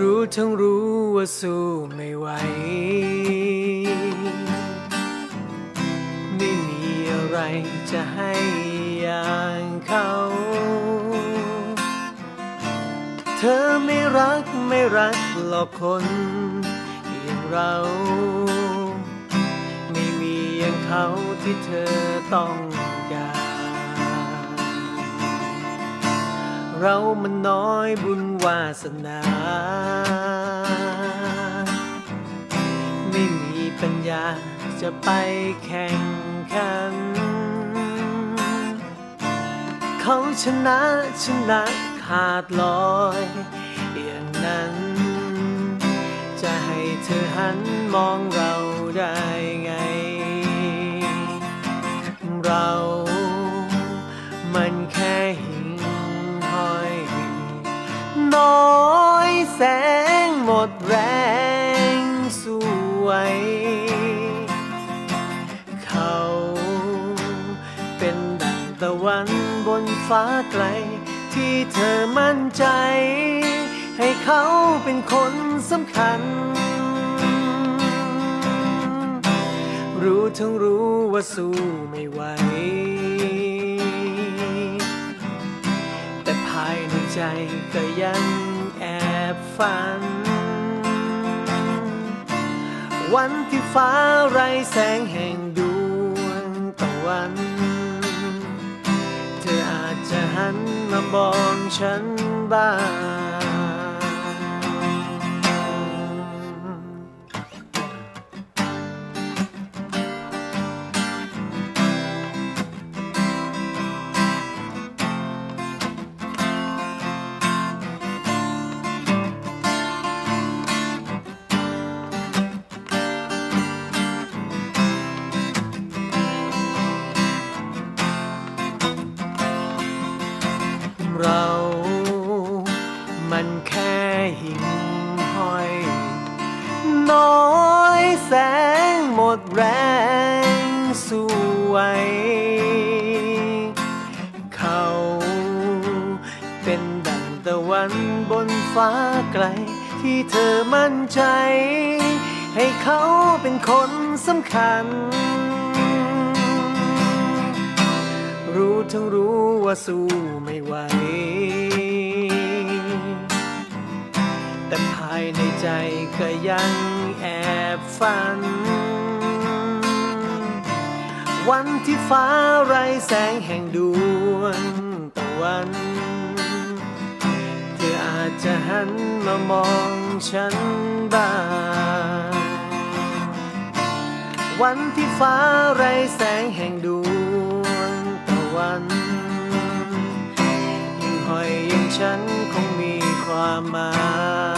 รู้ทั้งรู้ว่าสู้ไม่ไหว ไม่มีอะไรจะให้อย่างเขา เธอไม่รักไม่รักหรอกคนอย่างเรา ไม่มีอย่างเขาที่เธอต้องการ เรามันน้อยบุญวาสนา ไม่มีปัญญาจะไปแข่งขัน เขาชนะชนะขาดลอย อย่างนั้น จะให้เธอหันมองเราได้ไง เรา มันแค่ น้อยแสงหมดแรงสวย เขาเป็นดังตะวันบนฟ้าไกล ที่เธอมั่นใจ ให้เขาเป็นคนสำคัญ รู้ทั้งรู้ว่าสู้ไม่ไหว ใจก็ยังแอบฝัน วันที่ฟ้าไรแสงแห่งดวงตะวัน เธออาจจะหันมาบอกฉันบ้าง น้อยแสงหมดแรงสวย เขาเป็นดังตะวันบนฟ้าไกล ที่เธอมั่นใจ ให้เขาเป็นคนสำคัญ รู้ทั้งรู้ว่าสู้ไม่ไหว ฝัน วันที่ฟ้าไรแสงแห่งดวงตะวัน เธออาจจะหันมามองฉันบ้าง วันที่ฟ้าไรแสงแห่งดวงตะวันยิ่งห้อยอย่งฉันคงมีความหมาย